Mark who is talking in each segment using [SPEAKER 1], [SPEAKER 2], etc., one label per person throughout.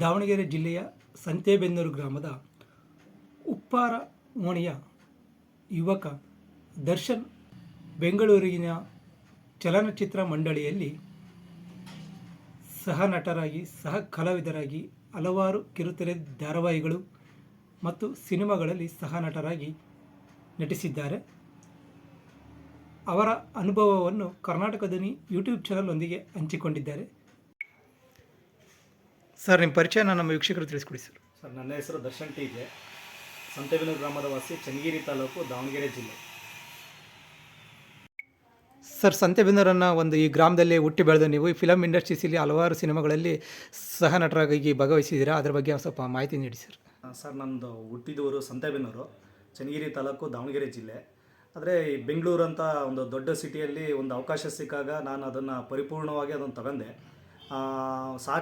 [SPEAKER 1] ದಾವಣಗೆರೆ ಜಿಲ್ಲೆಯ ಸಂತೇಬೆನ್ನೂರು ಗ್ರಾಮದ ಉಪ್ಪಾರ ಓಣಿಯ ಯುವಕ ದರ್ಶನ್ ಬೆಂಗಳೂರಿನ ಚಲನಚಿತ್ರ ಮಂಡಳಿಯಲ್ಲಿ ಸಹ ನಟರಾಗಿ, ಸಹ ಕಲಾವಿದರಾಗಿ ಹಲವಾರು ಕಿರುತೆರೆ ಧಾರಾವಾಹಿಗಳು ಮತ್ತು ಸಿನಿಮಾಗಳಲ್ಲಿ ಸಹ ನಟರಾಗಿ ನಟಿಸಿದ್ದಾರೆ. ಅವರ ಅನುಭವವನ್ನು ಕರ್ನಾಟಕದಲ್ಲಿ ಯೂಟ್ಯೂಬ್ ಚಾನಲ್ನೊಂದಿಗೆ ಹಂಚಿಕೊಂಡಿದ್ದಾರೆ. ಸರ್ ನಿಮ್ಮ ಪರಿಚಯನ ನಮ್ಮ ವೀಕ್ಷಕರು ತಿಳಿಸ್ಕೊಡಿ ಸರ್.
[SPEAKER 2] ಸರ್ ನನ್ನ ಹೆಸರು ದರ್ಶನ್ ಟಿ ಇದೆ ಸಂತೆಬೆನ್ನೂರು ಗ್ರಾಮದ ವಾಸಿ ಚನ್ನಗಿರಿ ತಾಲೂಕು ದಾವಣಗೆರೆ ಜಿಲ್ಲೆ.
[SPEAKER 1] ಸರ್ ಸಂತೆಬೆನ್ನೂರನ್ನು ಒಂದು ಈ ಗ್ರಾಮದಲ್ಲಿ ಹುಟ್ಟಿ ಬೆಳೆದ ನೀವು ಈ ಫಿಲಮ್ ಇಂಡಸ್ಟ್ರೀಸಲ್ಲಿ ಹಲವಾರು ಸಿನಿಮಾಗಳಲ್ಲಿ ಸಹ ನಟರಾಗಿ ಭಾಗವಹಿಸಿದ್ದೀರಾ? ಅದರ ಬಗ್ಗೆ ಸ್ವಲ್ಪ ಮಾಹಿತಿ ನೀಡಿ ಸರ್.
[SPEAKER 2] ಸರ್ ನಂದು ಹುಟ್ಟಿದವರು ಸಂತೆಬೆನ್ನೂರು ಚನ್ನಗಿರಿ ತಾಲೂಕು ದಾವಣಗೆರೆ ಜಿಲ್ಲೆ. ಆದರೆ ಈ ಬೆಂಗಳೂರು ಅಂತ ಒಂದು ದೊಡ್ಡ ಸಿಟಿಯಲ್ಲಿ ಒಂದು ಅವಕಾಶ ಸಿಕ್ಕಾಗ ನಾನು ಅದನ್ನು ಪರಿಪೂರ್ಣವಾಗಿ ಅದನ್ನು ತಗೊಂಡೆ. ಸಹ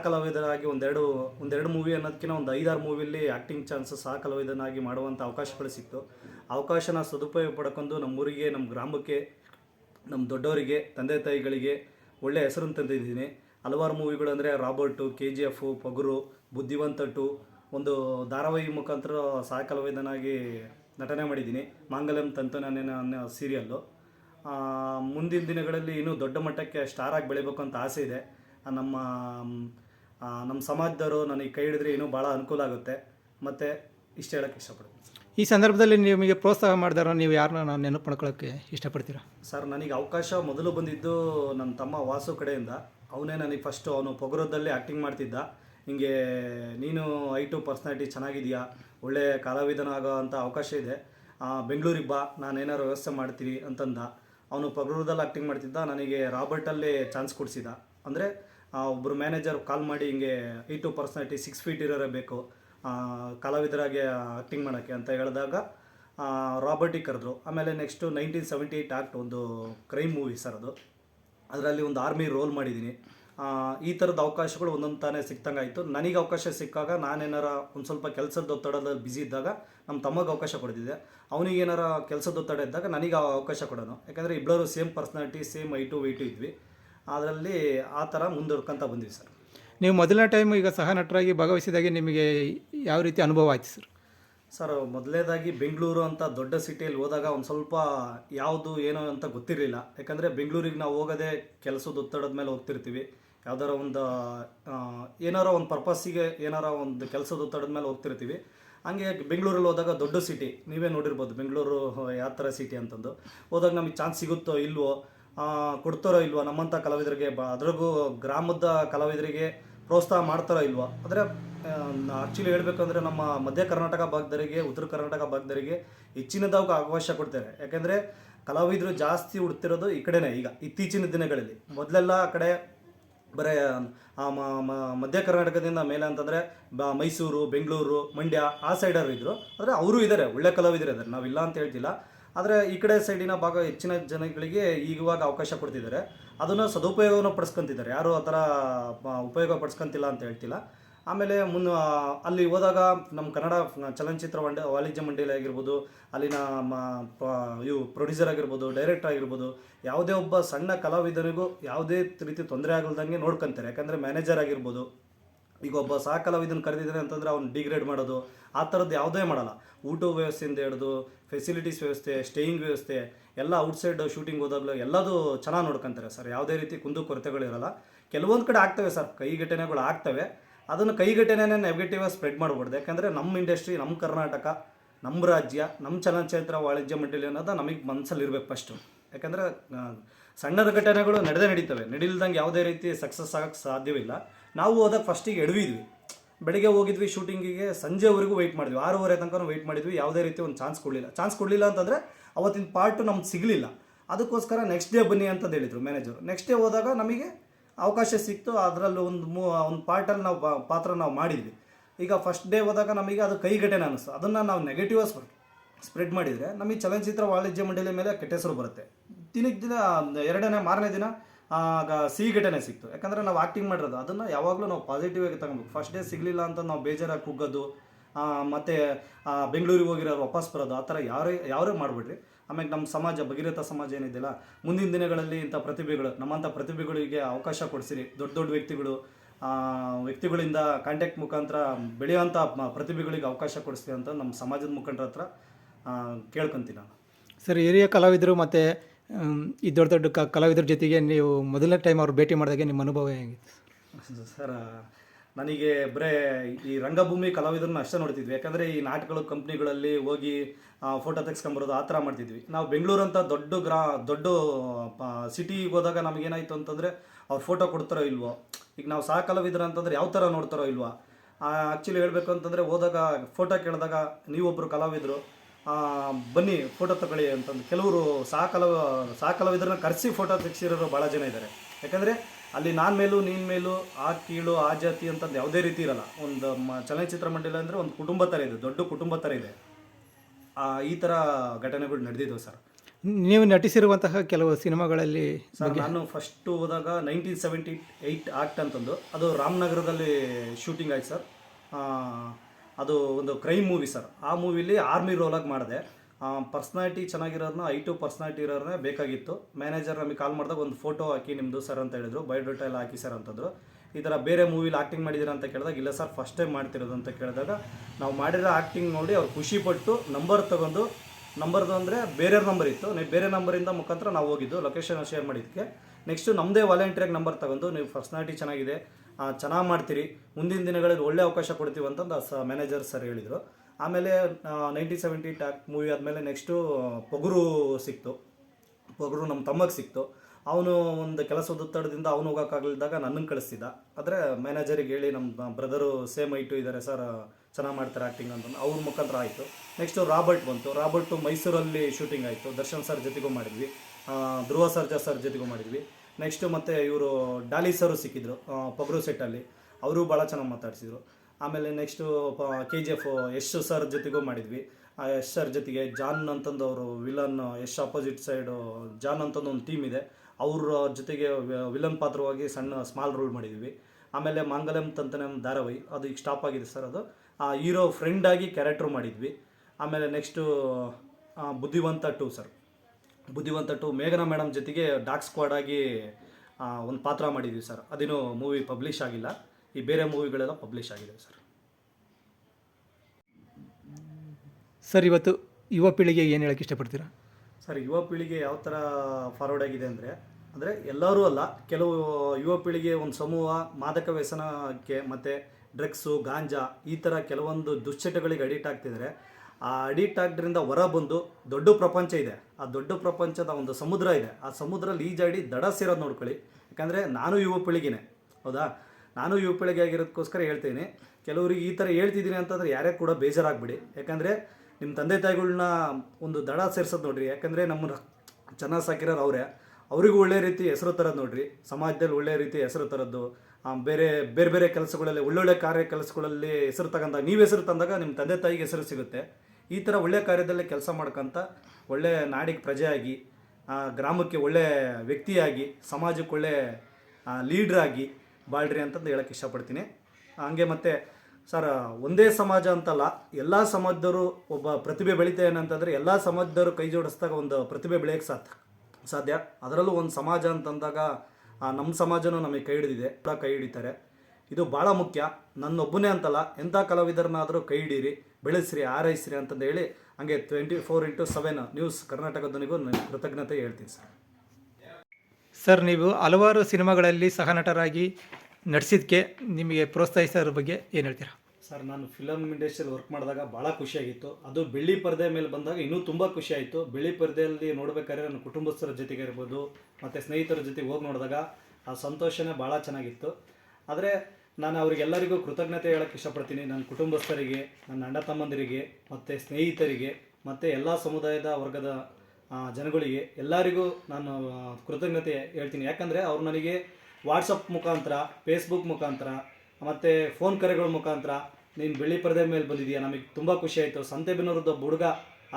[SPEAKER 2] ಒಂದೆರಡು ಒಂದೆರಡು ಮೂವಿ ಅನ್ನೋದಕ್ಕಿಂತ ಒಂದು ಐದಾರು ಮೂವಿಯಲ್ಲಿ ಆ್ಯಕ್ಟಿಂಗ್ ಚಾನ್ಸಸ್ ಸಹ ಕಲಾವಿದನಾಗಿ ಮಾಡುವಂಥ ಅವಕಾಶಗಳು ಸಿಕ್ತು. ಅವಕಾಶನ ಸದುಪಯೋಗ ಪಡ್ಕೊಂಡು ನಮ್ಮೂರಿಗೆ ನಮ್ಮ ಗ್ರಾಮಕ್ಕೆ ನಮ್ಮ ದೊಡ್ಡವರಿಗೆ, ತಂದೆ ತಾಯಿಗಳಿಗೆ ಒಳ್ಳೆಯ ಹೆಸರನ್ನು ತಂದಿದ್ದೀನಿ. ಹಲವಾರು ಮೂವಿಗಳು ಅಂದರೆ Robert, K G F, Pogaru ಬುದ್ಧಿವಂತಟ್ಟು ಒಂದು ಧಾರಾವಾಹಿ ಮುಖಾಂತರ ಸಹ ಕಲಾವಿದನಾಗಿ ನಟನೆ ಮಾಡಿದ್ದೀನಿ. ಮಾಂಗಲ್ಯಂ ತಂತು ನಾನೇನ ಅನ್ನೋ ಸೀರಿಯಲ್ಲು ಮುಂದಿನ ದಿನಗಳಲ್ಲಿ ಇನ್ನೂ ದೊಡ್ಡ ಮಟ್ಟಕ್ಕೆ ಸ್ಟಾರಾಗಿ ಬೆಳಿಬೇಕು ಅಂತ ಆಸೆ ಇದೆ. ನಮ್ಮ ನಮ್ಮ ಸಮಾಜದವರು ನನಗೆ ಕೈ ಹಿಡಿದ್ರೆ ಇನ್ನೂ ಭಾಳ ಅನುಕೂಲ ಆಗುತ್ತೆ. ಮತ್ತು ಇಷ್ಟು ಹೇಳೋಕ್ಕೆ ಇಷ್ಟಪಡ್ತೀನಿ
[SPEAKER 1] ಈ ಸಂದರ್ಭದಲ್ಲಿ ನಿಮಗೆ ಪ್ರೋತ್ಸಾಹ ಮಾಡಿದಾರ ನೀವು ಯಾರನ್ನ ನಾನು ನೆನಪು ಮಾಡ್ಕೊಳ್ಳೋಕ್ಕೆ ಇಷ್ಟಪಡ್ತೀರಾ?
[SPEAKER 2] ಸರ್ ನನಗೆ ಅವಕಾಶ ಮೊದಲು ಬಂದಿದ್ದು ನನ್ನ ತಮ್ಮ ವಾಸು ಕಡೆಯಿಂದ. ಅವನೇ ನನಗೆ ಫಸ್ಟು ಅವನು ಪೊಗರದಲ್ಲಿ ಆ್ಯಕ್ಟಿಂಗ್ ಮಾಡ್ತಿದ್ದ. ಹಿಂಗೆ ನೀನು ಐ ಟು ಪರ್ಸ್ನಾಲಿಟಿ ಚೆನ್ನಾಗಿದೆಯಾ? ಒಳ್ಳೆ ಕಲಾವಿದನ ಆಗೋ ಅಂಥ ಅವಕಾಶ ಇದೆ. ಬೆಂಗಳೂರಿಗೆ ಬಾ ನಾನು ಏನಾದ್ರು ವ್ಯವಸ್ಥೆ ಮಾಡ್ತೀನಿ ಅಂತಂದ. ಅವನು ಪೊಗರದಲ್ಲಿ ಆ್ಯಕ್ಟಿಂಗ್ ಮಾಡ್ತಿದ್ದ. ನನಗೆ ರಾಬರ್ಟಲ್ಲಿ ಚಾನ್ಸ್ ಕೊಡಿಸಿದ. ಅಂದರೆ ಒಬ್ಬರು ಮ್ಯಾನೇಜರ್ ಕಾಲ್ ಮಾಡಿ ಹಿಂಗೆ ಈ ಟು ಪರ್ಸನಾಲಿಟಿ ಸಿಕ್ಸ್ ಫೀಟ್ ಇರೋರೇ ಬೇಕು. ಕಲಾವಿದರಾಗೆ ಆ್ಯಕ್ಟಿಂಗ್ ಮಾಡೋಕ್ಕೆ ಅಂತ ಹೇಳಿದಾಗ ಆ, ರಾಬರ್ಟಿಗೆ ಕರೆದ್ರು. ಆಮೇಲೆ next nineteen seventy eight act ಒಂದು ಕ್ರೈಮ್ ಮೂವಿ ಸರ್ ಅದು. ಅದರಲ್ಲಿ ಒಂದು ಆರ್ಮಿ ರೋಲ್ ಮಾಡಿದ್ದೀನಿ. ಈ ಥರದ ಅವಕಾಶಗಳು ಒಂದೊಂದು ತಾನೇ ಸಿಕ್ತಂಗೆ ಆಯಿತು. ನನಗೆ ಅವಕಾಶ ಸಿಕ್ಕಾಗ ನಾನೇನಾರ ಒಂದು ಸ್ವಲ್ಪ ಕೆಲಸದ ಒತ್ತಡದಲ್ಲಿ ಬ್ಯುಸಿ ಇದ್ದಾಗ ನಮ್ಮ ತಮ್ಮಗೆ ಅವಕಾಶ ಕೊಡ್ತಿದ್ದೆ. ಅವನಿಗೇನಾರ ಕೆಲಸದ ಒತ್ತಡ ಇದ್ದಾಗ ನನಗೆ ಅವಕಾಶ ಕೊಡೋನು ಯಾಕಂದರೆ ಇಬ್ಬರೂ same personality same height weight ಇದ್ವಿ. ಅದರಲ್ಲಿ ಆ ಥರ ಮುಂದುವರ್ಕೊಂತ ಬಂದ್ವಿ ಸರ್.
[SPEAKER 1] ನೀವು ಮೊದಲನೇ ಟೈಮ್ ಈಗ ಸಹ ನಟರಾಗಿ ಭಾಗವಹಿಸಿದಾಗೆ ನಿಮಗೆ ಯಾವ ರೀತಿ ಅನುಭವ ಆಯ್ತು ಸರ್?
[SPEAKER 2] ಸರ್ ಮೊದಲನೇದಾಗಿ ಬೆಂಗಳೂರು ಅಂತ ದೊಡ್ಡ ಸಿಟಿಯಲ್ಲಿ ಹೋದಾಗ ಒಂದು ಸ್ವಲ್ಪ ಯಾವುದು ಏನೋ ಅಂತ ಗೊತ್ತಿರಲಿಲ್ಲ. ಯಾಕಂದರೆ ಬೆಂಗಳೂರಿಗೆ ನಾವು ಹೋಗೋದೆ ಕೆಲಸದ ಒತ್ತಡದ ಮೇಲೆ ಹೋಗ್ತಿರ್ತೀವಿ. ಯಾವ್ದಾರ ಒಂದು ಏನಾರ ಒಂದು ಪರ್ಪಸ್ಸಿಗೆ ಏನಾರ ಒಂದು ಕೆಲಸದ ಒತ್ತಡದ ಮೇಲೆ ಹೋಗ್ತಿರ್ತೀವಿ. ಹಂಗೆ ಬೆಂಗಳೂರಲ್ಲಿ ಹೋದಾಗ ದೊಡ್ಡ ಸಿಟಿ ನೀವೇ ನೋಡಿರ್ಬೋದು ಬೆಂಗಳೂರು ಯಾವ ಥರ ಸಿಟಿ ಅಂತಂದು. ಹೋದಾಗ ನಮಗೆ ಚಾನ್ಸ್ ಸಿಗುತ್ತೋ ಇಲ್ವೋ? ಕೊಡ್ತಾರೋ ಇಲ್ವೋ ನಮ್ಮಂಥ ಕಲಾವಿದರಿಗೆ ಬ, ಅದ್ರಾಗೂ ಗ್ರಾಮದ ಕಲಾವಿದರಿಗೆ ಪ್ರೋತ್ಸಾಹ ಮಾಡ್ತಾರೋ ಇಲ್ವೋ? ಅಂದರೆ ಆ್ಯಕ್ಚುಲಿ ಹೇಳಬೇಕಂದ್ರೆ ನಮ್ಮ ಮಧ್ಯ ಕರ್ನಾಟಕ ಭಾಗದವರಿಗೆ, ಉತ್ತರ ಕರ್ನಾಟಕ ಭಾಗದವರಿಗೆ ಹೆಚ್ಚಿನದಾಗ ಅವಕಾಶ ಕೊಡ್ತಾರೆ. ಯಾಕೆಂದರೆ, ಕಲಾವಿದರು ಜಾಸ್ತಿ ಹುಡ್ತಿರೋದು ಈ ಕಡೆನೇ ಈಗ, ಇತ್ತೀಚಿನ ದಿನಗಳಲ್ಲಿ. ಮೊದಲೆಲ್ಲ ಆ ಕಡೆ ಬರೀ ಮಧ್ಯ ಕರ್ನಾಟಕದಿಂದ ಮೇಲೆ ಅಂತಂದರೆ, ಬ, ಮೈಸೂರು, ಬೆಂಗಳೂರು, ಮಂಡ್ಯ, ಆ ಸೈಡವ್ರು ಇದ್ದರು ಆದರೆ, ಅವರು ಇದ್ದಾರೆ ಒಳ್ಳೆ ಕಲಾವಿದರು ಇದ್ದಾರೆ ನಾವಿಲ್ಲ ಅಂತ ಹೇಳ್ತಿಲ್ಲ. ಆದರೆ ಈ ಕಡೆ ಸೈಡಿನ ಭಾಗ ಹೆಚ್ಚಿನ ಜನಗಳಿಗೆ ಈಗವಾಗ ಅವಕಾಶ ಕೊಡ್ತಿದ್ದಾರೆ. ಅದನ್ನು ಸದುಪಯೋಗವನ್ನು ಪಡಿಸ್ಕೊಂತಿದ್ದಾರೆ. ಯಾರು ಆ ಥರ ಉಪಯೋಗ ಪಡಿಸ್ಕೊಂತಿಲ್ಲ ಅಂತ ಹೇಳ್ತಿಲ್ಲ. ಆಮೇಲೆ ಮುನ್ನ ಅಲ್ಲಿ ಹೋದಾಗ ನಮ್ಮ ಕನ್ನಡ ಚಲನಚಿತ್ರ ಮಂಡ ವಾಣಿಜ್ಯ ಮಂಡಳಿ ಆಗಿರ್ಬೋದು, ಅಲ್ಲಿನ, ಮ- ಇವು ಪ್ರೊಡ್ಯೂಸರ್ ಆಗಿರ್ಬೋದು, ಡೈರೆಕ್ಟರ್ ಆಗಿರ್ಬೋದು, ಯಾವುದೇ ಒಬ್ಬ ಸಣ್ಣ ಕಲಾವಿದರಿಗೂ ಯಾವುದೇ ರೀತಿ ತೊಂದರೆ ಆಗಲ್ದಂಗೆ ನೋಡ್ಕೊಂತಾರೆ. ಯಾಕಂದರೆ ಮ್ಯಾನೇಜರ್ ಆಗಿರ್ಬೋದು, ಈಗ ಒಬ್ಬ ಸಹ ಕಲಾವಿದನ ಕರೆದಿದ್ದಾರೆ ಅಂತಂದ್ರೆ ಅವ್ನು ಡಿಗ್ರೇಡ್ ಮಾಡೋದು, ಆ ಥರದ್ದು ಯಾವುದೇ ಮಾಡಲ್ಲ. ಊಟ ವ್ಯವಸ್ಥೆಯಿಂದ ಹಿಡಿದು ಫೆಸಿಲಿಟೀಸ್ ವ್ಯವಸ್ಥೆ ಸ್ಟೇಯಿಂಗ್ ವ್ಯವಸ್ಥೆ, ಎಲ್ಲ ಔಟ್ಸೈಡ್ ಶೂಟಿಂಗ್ ಹೋದಾಗಲೂ ಎಲ್ಲದೂ ಚೆನ್ನಾಗಿ ನೋಡ್ಕೊಂತಾರೆ ಸರ್ ಯಾವುದೇ ರೀತಿ ಕುಂದು ಕೊರತೆಗಳಿರಲ್ಲ ಕೆಲವೊಂದು ಕಡೆ ಆಗ್ತವೆ ಸರ್ ಕೈ ಘಟನೆಗಳು ಆಗ್ತವೆ. ಅದನ್ನು ಕೈಘಟನೆ ನೆಗೆಟಿವ್ ಸ್ಪ್ರೆಡ್ ಮಾಡ್ಬಾರ್ದು. ಯಾಕಂದರೆ ನಮ್ಮ ಇಂಡಸ್ಟ್ರಿ ನಮ್ಮ ಕರ್ನಾಟಕ ನಮ್ಮ ರಾಜ್ಯ ನಮ್ಮ ಚಲನಚಿತ್ರ ವಾಣಿಜ್ಯ ಮಂಡಳಿ ಅನ್ನೋದು ನಮಗೆ ಮನಸ್ಸಲ್ಲಿ ಇರಬೇಕು ಫಸ್ಟು ಯಾಕಂದರೆ ಸಣ್ಣ ಘಟನೆಗಳು ನಡೆದೇ ನಡೀತವೆ. ನಡಿಲ್ದಂಗೆ ಯಾವುದೇ ರೀತಿ ಸಕ್ಸಸ್ ಆಗಕ್ಕೆ ಸಾಧ್ಯವಿಲ್ಲ. ನಾವು ಹೋದಾಗ ಫಸ್ಟಿಗೆ ಎಡವಿದ್ವಿ ಬೆಳಿಗ್ಗೆ ಹೋಗಿದ್ವಿ ಶೂಟಿಂಗಿಗೆ, ಸಂಜೆವರೆಗೂ ವೆಯ್ಟ್ ಮಾಡಿದ್ವಿ. ಆರೂವರೆ ತನಕ ವೆಯ್ಟ್ ಮಾಡಿದ್ವಿ. ಯಾವುದೇ ರೀತಿ ಒಂದು ಚಾನ್ಸ್ ಕೊಡಲಿಲ್ಲ. ಚಾನ್ಸ್ ಕೊಡಲಿಲ್ಲ ಅಂತಂದರೆ ಅವತ್ತಿನ ಪಾರ್ಟು ನಮ್ಗೆ ಸಿಗಲಿಲ್ಲ. ಅದಕ್ಕೋಸ್ಕರ ನೆಕ್ಸ್ಟ್ ಡೇ ಬನ್ನಿ ಅಂತ ಹೇಳಿದರು ಮ್ಯಾನೇಜರು ನೆಕ್ಸ್ಟ್ ಡೇ ಹೋದಾಗ ನಮಗೆ ಅವಕಾಶ ಸಿಕ್ತು. ಅದರಲ್ಲಿ ಒಂದು ಮೂ, ಒಂದು ಪಾರ್ಟಲ್ಲಿ ನಾವು ಪಾತ್ರ ನಾವು ಮಾಡಿದ್ವಿ. ಈಗ ಫಸ್ಟ್ ಡೇ ಹೋದಾಗ ನಮಗೆ ಅದು ಕೈಘಟನೆ ಅನಿಸ್ತು ಅದನ್ನು ನಾವು ನೆಗೆಟಿವ್ ಸ್ಪ್ರೆಡ್ ಮಾಡಿದರೆ ನಮಗೆ ಚಲನಚಿತ್ರ ವಾಣಿಜ್ಯ ಮಂಡಳಿ ಮೇಲೆ ಕೆಟ್ಟ ಹೆಸರು ಬರುತ್ತೆ. ದಿನಕ್ಕೆ ದಿನ, ಎರಡನೇ, ಮಾರನೇ ದಿನ ಆಗ ಸಿಹಿ ಘಟನೆ ಸಿಕ್ತು. ಯಾಕಂದ್ರೆ ನಾವು ಆ್ಯಕ್ಟಿಂಗ್ ಮಾಡಿರೋದು. ಅದನ್ನು ಯಾವಾಗಲೂ ನಾವು ಪಾಸಿಟಿವ್ ಆಗಿ ತಗೊಬೇಕು. ಫಸ್ಟ್ ಡೇ ಸಿಗಲಿಲ್ಲ ಅಂತ ನಾವು ಬೇಜಾರಾಗಿ ಕುಗ್ಗೋದು ಮತ್ತು ಬೆಂಗಳೂರಿಗೆ ಹೋಗಿರೋರು ವಾಪಸ್ ಬರೋದು, ಆ ಥರ ಯಾರೇ ಯಾರೇ ಮಾಡಿಬಿಡ್ರಿ. ಆಮೇಲೆ ನಮ್ಮ ಸಮಾಜ, ಭಗೀರಥ ಸಮಾಜ ಏನಿದೆಯಲ್ಲ, ಮುಂದಿನ ದಿನಗಳಲ್ಲಿ ಇಂಥ ಪ್ರತಿಭೆಗಳು, ನಮ್ಮಂಥ ಪ್ರತಿಭೆಗಳಿಗೆ ಅವಕಾಶ ಕೊಡಿಸಿರಿ. ದೊಡ್ಡ ದೊಡ್ಡ ವ್ಯಕ್ತಿಗಳು ವ್ಯಕ್ತಿಗಳಿಂದ ಕಾಂಟ್ಯಾಕ್ಟ್ ಮುಖಾಂತರ ಬೆಳೆಯುವಂಥ ಪ್ರತಿಭೆಗಳಿಗೆ ಅವಕಾಶ ಕೊಡಿಸ್ತೀವಿ ಅಂತ ನಮ್ಮ ಸಮಾಜದ ಮುಖಂಡರ ಹತ್ರ ಕೇಳ್ಕೊಂತೀನಿ ನಾನು.
[SPEAKER 1] ಸರ್, ಹಿರಿಯ ಕಲಾವಿದರು ಮತ್ತು ಈ ದೊಡ್ಡ ದೊಡ್ಡ ಕಲಾವಿದರ ಜೊತೆಗೆ ನೀವು ಮೊದಲನೇ ಟೈಮ್ ಅವ್ರು ಭೇಟಿ ಮಾಡಿದಾಗ ನಿಮ್ಮ ಅನುಭವ ಹೇಗಿತ್ತು?
[SPEAKER 2] ಸರ್, ನನಗೆ ಬರೇ ಈ ರಂಗಭೂಮಿ ಕಲಾವಿದರನ್ನ ಅಷ್ಟೇ ನೋಡ್ತಿದ್ವಿ. ಯಾಕಂದರೆ ಈ ನಾಟಕಗಳು, ಕಂಪ್ನಿಗಳಲ್ಲಿ ಹೋಗಿ ಫೋಟೋ ತೆಗೆಸ್ಕೊಂಬರೋದು ಆ ಥರ ಮಾಡ್ತಿದ್ವಿ. ನಾವು ಬೆಂಗಳೂರು ಅಂತ ದೊಡ್ಡ ಗ್ರಾ, ದೊಡ್ಡ ಸಿಟಿಗೆ ಹೋದಾಗ ನಮಗೇನಾಯಿತು ಅಂತಂದರೆ ಅವ್ರು ಫೋಟೋ ಕೊಡ್ತಾರೋ ಇಲ್ವೋ? ಈಗ ನಾವು ಸಹ ಕಲಾವಿದರು ಅಂತಂದರೆ ಯಾವ ಥರ ನೋಡ್ತಾರೋ ಇಲ್ವೋ? ಆ್ಯಕ್ಚುಲಿ ಹೇಳಬೇಕು ಅಂತಂದರೆ ಹೋದಾಗ ಫೋಟೋ ಕೇಳಿದಾಗ ನೀವೊಬ್ಬರು ಕಲಾವಿದರು. ಬನ್ನಿ ಫೋಟೋ ತಗೊಳ್ಳಿ ಅಂತಂದು. ಕೆಲವರು ಸಾಕಲ ಕಲಾವ ಸಹ ಕಲಾವಿದರನ್ನ ಕರೆಸಿ ಫೋಟೋ ತೆಗೆಸಿರೋರು ಭಾಳ ಜನ ಇದ್ದಾರೆ ಯಾಕಂದರೆ ಅಲ್ಲಿ ನಾನು ಮೇಲೂ ನೀನು ಮೇಲೂ ಆ ಕೀಳು ಆ ಜಾತಿ ಅಂತಂದು ಯಾವುದೇ ರೀತಿ ಇರಲ್ಲ. ಒಂದು ಮ ಚಲನಚಿತ್ರ ಮಂಡಳಿ ಅಂದರೆ ಒಂದು ಕುಟುಂಬ ಥರ ಇದೆ ದೊಡ್ಡ ಕುಟುಂಬ ಥರ ಇದೆ. ಆ, ಈ ಥರ ಘಟನೆಗಳು ನಡೆದಿದ್ದವು ಸರ್.
[SPEAKER 1] ನೀವು ನಟಿಸಿರುವಂತಹ ಕೆಲವು ಸಿನಿಮಾಗಳಲ್ಲಿ
[SPEAKER 2] ಸರ್ ನಾನು ಫಸ್ಟು ಹೋದಾಗ ನೈನ್ಟೀನ್ ಸೆವೆಂಟಿ ಏಯ್ಟ್ ಆಕ್ಟ್ ಅಂತಂದು. ಅದು ರಾಮನಗರದಲ್ಲಿ ಶೂಟಿಂಗ್ ಆಯ್ತು ಸರ್. ಅದು ಒಂದು ಕ್ರೈಮ್ ಮೂವಿ ಸರ್ ಆ ಮೂವಿಲಿ ಆರ್ಮಿ ರೋಲಾಗಿ ಮಾಡಿದೆ. ಪರ್ಸ್ನಾಲಿಟಿ ಚೆನ್ನಾಗಿರೋದನ್ನ ಐ ಟು ಪರ್ಸ್ನಾಲಿಟಿ ಇರೋರನ್ನೇ ಬೇಕಾಗಿತ್ತು. ಮ್ಯಾನೇಜರ್ ನಮಗೆ ಕಾಲ್ ಮಾಡಿದಾಗ ಒಂದು ಫೋಟೋ ಹಾಕಿ ನಿಮ್ಮದು ಸರ್ ಅಂತ ಹೇಳಿದ್ರು. ಬಯೋಡೇಟಾ ಎಲ್ಲ ಹಾಕಿ ಸರ್ ಅಂತಂದರು. ಈ ಥರ ಬೇರೆ ಮೂವಿಲಿ ಆ್ಯಕ್ಟಿಂಗ್ ಮಾಡಿದ್ದೀರಾ ಅಂತ ಕೇಳಿದಾಗ, ಇಲ್ಲ ಸರ್ ಫಸ್ಟ್ ಟೈಮ್ ಮಾಡ್ತಿರೋದು ಅಂತ ಕೇಳಿದಾಗ, ನಾವು ಮಾಡಿರೋ ಆ್ಯಕ್ಟಿಂಗ್ ನೋಡಿ ಅವ್ರು ಖುಷಿಪಟ್ಟು ನಂಬರ್ ತಗೊಂಡು ನಂಬರ್ದು ಅಂದರೆ ಬೇರೆಯವ್ರ ನಂಬರ್ ಇತ್ತು. ನೀವು ಬೇರೆ ನಂಬರಿಂದ ಮುಖಾಂತರ ನಾವು ಹೋಗಿದ್ದು ಲೊಕೇಶನ್ ಶೇರ್ ಮಾಡಿದ್ದಕ್ಕೆ ನೆಕ್ಸ್ಟು ನಮ್ಮದೇ ವಾಲಂಟಿಯರ್ಗೆ ನಂಬರ್ ತಗೊಂಡು ನೀವು ಪರ್ಸ್ನಾಲಿಟಿ ಚೆನ್ನಾಗಿದೆ ಚೆನ್ನಾಗಿ ಮಾಡ್ತೀರಿ, ಮುಂದಿನ ದಿನಗಳಲ್ಲಿ ಒಳ್ಳೆ ಅವಕಾಶ ಕೊಡ್ತೀವಿ ಅಂತಂದು ಸ ಮ್ಯಾನೇಜರ್ ಸರ್ ಹೇಳಿದರು. ಆಮೇಲೆ ನೈನ್ಟೀನ್ ಸೆವೆಂಟಿ ಟ್ಯಾಕ್ ಮೂವಿ ಆದಮೇಲೆ ನೆಕ್ಸ್ಟು ಪೊಗರು ಸಿಕ್ತು. ಪೊಗರು ನಮ್ಮ ತಮ್ಮಗೆ ಸಿಕ್ತು. ಅವನು ಒಂದು ಕೆಲಸದ ಒತ್ತಡದಿಂದ ಅವನು ಹೋಗೋಕ್ಕಾಗಲಿದ್ದಾಗ ನನ್ನನ್ನು ಕಳಿಸ್ತಿದ್ದ. ಆದರೆ ಮ್ಯಾನೇಜರಿಗೆ ಹೇಳಿ ನಮ್ಮ ಬ್ರದರು ಸೇಮ್ ಐಟು ಇದ್ದಾರೆ ಸರ್ ಚೆನ್ನಾಗಿ ಮಾಡ್ತಾರೆ ಆ್ಯಕ್ಟಿಂಗ್ ಅಂತ ಅವ್ರ ಮುಖಾಂತರ ಆಯಿತು. ನೆಕ್ಸ್ಟು ರಾಬರ್ಟ್ ಬಂತು. ರಾಬರ್ಟು ಮೈಸೂರಲ್ಲಿ ಶೂಟಿಂಗ್ ಆಯಿತು. ದರ್ಶನ್ ಸರ್ ಜೊತೆಗೂ ಮಾಡಿದ್ವಿ. ಧ್ರುವ ಸರ್ಜಾ ಸರ್ ಜೊತೆಗೂ ಮಾಡಿದ್ವಿ. ನೆಕ್ಸ್ಟು ಮತ್ತು ಇವರು ಡಾಲಿ ಸರು ಸಿಕ್ಕಿದ್ರು ಪಬ್ರು ಸೆಟ್ಟಲ್ಲಿ. ಅವರು ಭಾಳ ಚೆನ್ನಾಗಿ ಮಾತಾಡ್ಸಿದ್ರು. ಆಮೇಲೆ next K G F Yash sir ಜೊತೆಗೂ ಮಾಡಿದ್ವಿ. ಆ, ಯಶ್ ಸರ್ ಜೊತೆಗೆ ಜಾನ್ ಅಂತಂದು ಅವರು villain, Yash opposite side John ಅಂತಂದು ಒಂದು ಟೀಮ್ ಇದೆ. ಅವ್ರ ಜೊತೆಗೆ ವಿಲನ್ ಪಾತ್ರವಾಗಿ ಸಣ್ಣ ಸ್ಮಾಲ್ ರೋಲ್ ಮಾಡಿದ್ವಿ. ಆಮೇಲೆ ಮಾಂಗಲ್ಯಂ ತಂತನಂ ಧಾರಾವಾಹಿ, ಅದು ಈಗ ಸ್ಟಾಪ್ ಆಗಿದೆ ಸರ್ ಅದು. ಆ, ಹೀರೋ ಫ್ರೆಂಡ್ ಆಗಿ ಕ್ಯಾರೆಕ್ಟ್ರ್ ಮಾಡಿದ್ವಿ. ಆಮೇಲೆ next Buddhivantha two sir Buddhivantha two ಮೇಘನಾ ಮೇಡಮ್ ಜೊತೆಗೆ ಡಾಕ್ ಸ್ಕ್ವಾಡ್ ಆಗಿ ಒಂದು ಪಾತ್ರ ಮಾಡಿದ್ವಿ ಸರ್. ಅದೇನು ಮೂವಿ ಪಬ್ಲಿಷ್ ಆಗಿಲ್ಲ. ಈ ಬೇರೆ ಮೂವಿಗಳೆಲ್ಲ ಪಬ್ಲಿಷ್ ಆಗಿದೆ ಸರ್.
[SPEAKER 1] ಸರ್ ಇವತ್ತು ಯುವ ಪೀಳಿಗೆ ಏನು ಹೇಳಕ್ಕೆ ಇಷ್ಟಪಡ್ತೀರಾ?
[SPEAKER 2] ಸರ್ ಯುವ ಪೀಳಿಗೆ ಯಾವ ಥರ ಫಾರ್ವರ್ಡ್ ಆಗಿದೆ ಅಂದರೆ ಅಂದರೆ ಎಲ್ಲರೂ ಅಲ್ಲ ಕೆಲವು ಯುವ ಪೀಳಿಗೆ ಒಂದು ಸಮೂಹ ಮಾದಕ ವ್ಯಸನಕ್ಕೆ ಮತ್ತು ಡ್ರಗ್ಸು ಗಾಂಜಾ ಈ ಥರ ಕೆಲವೊಂದು ದುಶ್ಚಟಗಳಿಗೆ ಅಡಿಟ್ ಆಗ್ತಿದ್ದಾರೆ ಆ ಅಡಿಟ್ ಆಗಿದ್ರಿಂದ ಹೊರ ಬಂದು ದೊಡ್ಡ ಪ್ರಪಂಚ ಇದೆ. ಆ ದೊಡ್ಡ ಪ್ರಪಂಚದ ಒಂದು ಸಮುದ್ರ ಇದೆ. ಆ ಸಮುದ್ರಲ್ಲಿ ಈಜಾಡಿ ದಡ ಸೇರೋದು ನೋಡ್ಕೊಳ್ಳಿ. ಯಾಕಂದರೆ ನಾನು ಯುವ ಪೀಳಿಗೆನೇ. ಹೌದಾ? ನಾನು ಯುವ ಪೀಳಿಗೆ ಆಗಿರೋದಕ್ಕೋಸ್ಕರ ಹೇಳ್ತೀನಿ. ಕೆಲವರಿಗೆ ಈ ಥರ ಹೇಳ್ತಿದ್ದೀನಿ ಅಂತಂದರೆ ಯಾರೇ ಕೂಡ ಬೇಜಾರಾಗ್ಬಿಡಿ. ಯಾಕಂದರೆ ನಿಮ್ಮ ತಂದೆ ತಾಯಿಗಳನ್ನ ಒಂದು ದಡ ಸೇರ್ಸೋದು ನೋಡ್ರಿ. ಯಾಕಂದರೆ ನಮ್ಮನ್ನ ಚೆನ್ನಾಗಿ ಸಾಕಿರೋರು ಅವರೇ. ಅವರಿಗೂ ಒಳ್ಳೆ ರೀತಿ ಹೆಸರು ತರೋದು ನೋಡ್ರಿ. ಸಮಾಜದಲ್ಲಿ ಒಳ್ಳೆ ರೀತಿ ಹೆಸರು ತರೋದು. ಬೇರೆ ಬೇರೆ ಬೇರೆ ಕೆಲಸಗಳಲ್ಲಿ ಒಳ್ಳೊಳ್ಳೆ ಕಾರ್ಯ ಕೆಲಸಗಳಲ್ಲಿ ಹೆಸರು ತಗೊಂಡಾಗ ನೀವು ಹೆಸರು ತಂದಾಗ ನಿಮ್ಮ ತಂದೆ ತಾಯಿಗೆ ಹೆಸರು ಸಿಗುತ್ತೆ. ಈ ಥರ ಒಳ್ಳೆ ಕಾರ್ಯದಲ್ಲೇ ಕೆಲಸ ಮಾಡ್ಕೊಂತ ಒಳ್ಳೆ ನಾಡಿಗೆ ಪ್ರಜೆಯಾಗಿ ಗ್ರಾಮಕ್ಕೆ ಒಳ್ಳೆ ವ್ಯಕ್ತಿಯಾಗಿ, ಸಮಾಜಕ್ಕೆ ಒಳ್ಳೆ ಲೀಡ್ರಾಗಿ ಬಾಳ್ರಿ ಅಂತಂದು ಹೇಳಕ್ಕೆ ಇಷ್ಟಪಡ್ತೀನಿ. ಹಂಗೆ ಮತ್ತು, ಸರ್, ಒಂದೇ ಸಮಾಜ ಅಂತಲ್ಲ, ಎಲ್ಲ ಸಮಾಜದವರು ಒಬ್ಬ ಪ್ರತಿಭೆ ಬೆಳೀತೆ ಏನಂತಂದರೆ ಎಲ್ಲ ಸಮಾಜದವರು ಕೈ ಜೋಡಿಸ್ದಾಗ ಒಂದು ಪ್ರತಿಭೆ ಬೆಳೆಯೋಕೆ ಸಾಧ್ಯ ಸಾಧ್ಯ. ಅದರಲ್ಲೂ ಒಂದು ಸಮಾಜ ಅಂತಂದಾಗ ನಮ್ಮ ಸಮಾಜನೂ ನಮಗೆ ಕೈ ಹಿಡಿದಿದೆ ಕೂಡ ಕೈ ಹಿಡಿತಾರೆ. ಇದು ಭಾಳ ಮುಖ್ಯ. ನನ್ನೊಬ್ಬನೇ ಅಂತಲ್ಲ ಎಂಥ ಕಲಾವಿದರನ್ನಾದರೂ ಕೈ ಹಿಡೀರಿ. ಬೆಳೆಸ್ರಿ ಆರೈಸ್ರಿ ಅಂತಂದು ಹೇಳಿ ಹಂಗೆ twenty four into seven news ಕರ್ನಾಟಕದನಿಗೂ ನಾನು ಕೃತಜ್ಞತೆ ಹೇಳ್ತೀನಿ ಸರ್.
[SPEAKER 1] ಸರ್ ನೀವು ಹಲವಾರು ಸಿನಿಮಾಗಳಲ್ಲಿ ಸಹ ನಟರಾಗಿ ನಡೆಸಿದ್ಕೆ ನಿಮಗೆ ಪ್ರೋತ್ಸಾಹಿಸೋದ್ರ ಬಗ್ಗೆ ಏನು ಹೇಳ್ತೀರಾ?
[SPEAKER 2] ಸರ್ ನಾನು ಫಿಲಮ್ ಇಂಡಸ್ಟ್ರಿಯಲ್ಲಿ ವರ್ಕ್ ಮಾಡಿದಾಗ ಭಾಳ ಖುಷಿಯಾಗಿತ್ತು ಅದು ಬೆಳ್ಳಿ ಪರದೆ ಮೇಲೆ ಬಂದಾಗ ಇನ್ನೂ ತುಂಬ ಖುಷಿ ಆಯಿತು. ಬೆಳ್ಳಿ ಪರದೆಯಲ್ಲಿ ನೋಡ್ಬೇಕಾದ್ರೆ ನನ್ನ ಕುಟುಂಬಸ್ಥರ ಜೊತೆಗೆ ಇರ್ಬೋದು ಮತ್ತು ಸ್ನೇಹಿತರ ಜೊತೆಗೆ ಹೋಗಿ ನೋಡಿದಾಗ ಆ ಸಂತೋಷನೇ ಭಾಳ ಚೆನ್ನಾಗಿತ್ತು. ಆದರೆ ನಾನು ಅವರಿಗೆಲ್ಲರಿಗೂ ಕೃತಜ್ಞತೆ ಹೇಳಕ್ಕೆ ಇಷ್ಟಪಡ್ತೀನಿ. ನನ್ನ ಕುಟುಂಬಸ್ಥರಿಗೆ, ನನ್ನ ಅಣ್ಣ ತಮ್ಮಂದಿರಿಗೆ, ಮತ್ತು ಸ್ನೇಹಿತರಿಗೆ, ಮತ್ತು ಎಲ್ಲ ಸಮುದಾಯದ ವರ್ಗದ ಜನಗಳಿಗೆ ಎಲ್ಲರಿಗೂ ನಾನು ಕೃತಜ್ಞತೆ ಹೇಳ್ತೀನಿ. ಯಾಕಂದರೆ ಅವ್ರು ನನಗೆ ವಾಟ್ಸಪ್ ಮುಖಾಂತರ ಫೇಸ್ಬುಕ್ ಮುಖಾಂತರ, ಮತ್ತು ಫೋನ್ ಕರೆಗಳ ಮುಖಾಂತರ, ನೀನು ಬೆಳ್ಳಿ ಪರದೆ ಮೇಲೆ ಬಂದಿದೆಯಾ? ನಮಗೆ ತುಂಬ ಖುಷಿ ಆಯಿತು. ಸಂತೆಬೆನ್ನೂರದ ಹುಡುಗ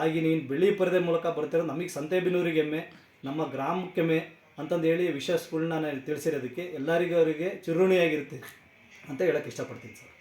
[SPEAKER 2] ಆಗಿ ನೀನು ಬೆಳ್ಳಿ ಪರದೆ ಮೂಲಕ ಬರ್ತಿರೋ ನಮಗೆ ಸಂತೆಬೆನ್ನೂರಿಗೆ ಹೆಮ್ಮೆ ನಮ್ಮ ಗ್ರಾಮಕ್ಕೆ ಹೆಮ್ಮೆ ಅಂತಂದು ಹೇಳಿ ವಿಷಯಗಳನ್ನ ನಾನು ತಿಳಿಸಿರೋದಕ್ಕೆ ಎಲ್ಲರಿಗೂ ಅವರಿಗೆ ಚಿರುಣಿಯಾಗಿರ್ತೀನಿ ಅಂತ ಹೇಳಕ್ಕೆ ಇಷ್ಟಪಡ್ತೀನಿ ಸರ್.